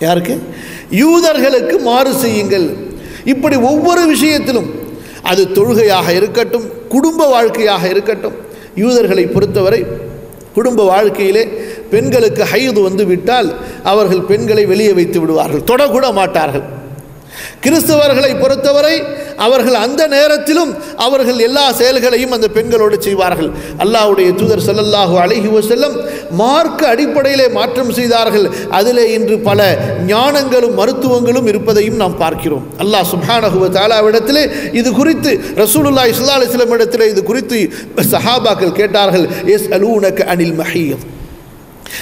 யாருக்கு? யூதர்களுக்கு மாறு செய்யுங்கள். இப்படி ஒவ்வொரு விஷயத்திலும் அது தொழுகையாக இருக்கட்டும் குடும்ப வாழ்க்கையாக இருக்கட்டும். யூதர்களை பொறுத்தவரை குடும்ப வாழ்க்கையிலே பெண்களுக்கு ஹைது வந்து விட்டால் அவர்கள் பெண்களை வெளியே வைத்து விடுவார்கள் தொடக்கூட மாட்டார்கள். கிறிஸ்தவர்களை பொறுத்தவரை அவர்கள் அந்த நேரத்திலும் அவர்கள் எல்லா செயல்களையும் அந்த பெண்களோடு செய்வார்கள். அல்லாஹுடைய தூதர் செல்லல்லாஹு அழகி செல்லும் மார்க்க அடிப்படையிலே மாற்றம் செய்தார்கள். அதிலே இன்று பல ஞானங்களும் மருத்துவங்களும் இருப்பதையும் நாம் பார்க்கிறோம். அல்லாஹ் சுப்ஹானஹு தாலாவிடத்திலே இது குறித்து ரசூலுல்லா இஸ்லா அலைஹி இடத்திலே இது குறித்து சஹாபாக்கள் கேட்டார்கள் எஸ் அலூனக அனில் மஹீத்.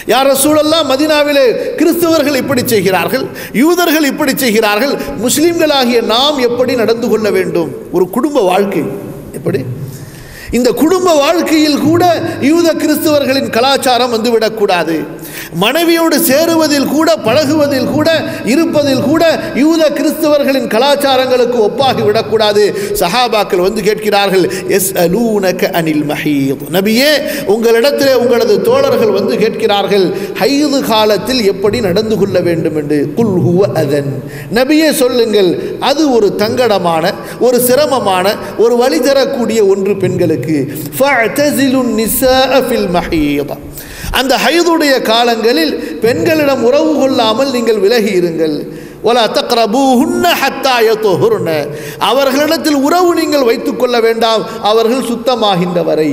யார சூழல்லாம் மதினாவிலே கிறிஸ்தவர்கள் இப்படி செய்கிறார்கள் யூதர்கள் இப்படி செய்கிறார்கள் முஸ்லிம்களாகிய நாம் எப்படி நடந்து கொள்ள வேண்டும்? ஒரு குடும்ப வாழ்க்கை. எப்படி? இந்த குடும்ப வாழ்க்கையில் கூட யூத கிறிஸ்தவர்களின் கலாச்சாரம் வந்துவிடக்கூடாது மனைவியோடு சேருவதில் கூட பழகுவதில் கூட இருப்பதில் கூட யூத கிறிஸ்தவர்களின் கலாச்சாரங்களுக்கு ஒப்பாகி விடக்கூடாது. சஹாபாக்கள் வந்து கேட்கிறார்கள் எஸ் அலூனக அனில் மஹீத். நபியே உங்களிடத்தில் உங்களது தோழர்கள் வந்து கேட்கிறார்கள் ஹைது காலத்தில் எப்படி நடந்து கொள்ள வேண்டும் என்று? குல் ஹுவ அதன். நபியே சொல்லுங்கள் அது ஒரு தங்கடமான ஒரு சிரமமான ஒரு வழி தரக்கூடிய ஒன்று பெண்களுக்கு. ஃபஅதஸிலுன் நிஸாஅ ஃபில் மஹீத் அந்த ஹைதுடைய காலங்களில் பெண்களிடம் உறவு கொள்ளாமல் நீங்கள் விலகி இருங்கள். ஒலா தக்ரபூஹுன்ன ஹத்தா அவர்களிடத்தில் உறவு நீங்கள் வைத்துக்கொள்ள வேண்டாம். அவர்கள் சுத்தமாகின்ற வரை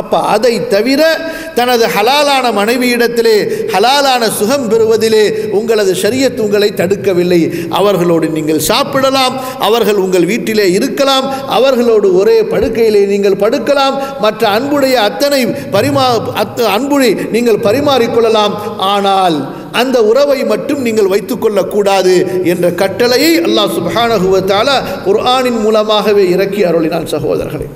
அப்போ அதை தவிர தனது ஹலாலான மனைவியிடத்திலே ஹலாலான சுகம் பெறுவதிலே உங்களது சரியத் உங்களை தடுக்கவில்லை. அவர்களோடு நீங்கள் சாப்பிடலாம் அவர்கள் உங்கள் வீட்டிலே இருக்கலாம் அவர்களோடு ஒரே படுக்கையிலே நீங்கள் படுக்கலாம் மற்ற அன்புடைய அத்தனை பரிமா அத்த அன்புரை நீங்கள் பரிமாறிக்கொள்ளலாம். ஆனால் அந்த உறவை மட்டும் நீங்கள் வைத்துக்கொள்ளக்கூடாது என்ற கட்டளையை அல்லாஹ் சுப்ஹானஹு ஒரு தஆலா குர்ஆனின் மூலமாகவே இறக்கி அருளினான் சகோதரர்களே.